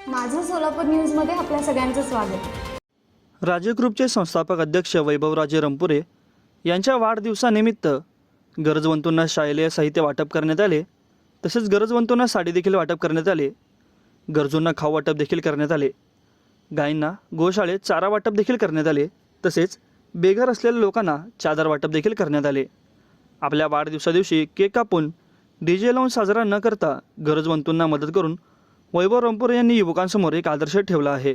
सोलापूर न्यूजमध्ये आपल्या सगळ्यांचं स्वागत. राजे ग्रुपचे संस्थापक अध्यक्ष वैभवराजे रंपुरे यांच्या वाढदिवसानिमित्त गरजवंतूंना शालेय साहित्य वाटप करण्यात आले. तसेच गरजवंतूंना साडी देखील वाटप करण्यात आले. गरजूंना खाऊ वाटप देखील करण्यात आले. गायींना गोशाळेत चारा वाटप देखील करण्यात आले. तसेच बेघर असलेल्या लोकांना चादर वाटप देखील करण्यात आले. आपल्या वाढदिवसादिवशी केक कापून डी जे लावून साजरा न करता गरजवंतूंना मदत करून वैभव रंपुरे यांनी युवकांसमोर एक आदर्श ठेवला आहे.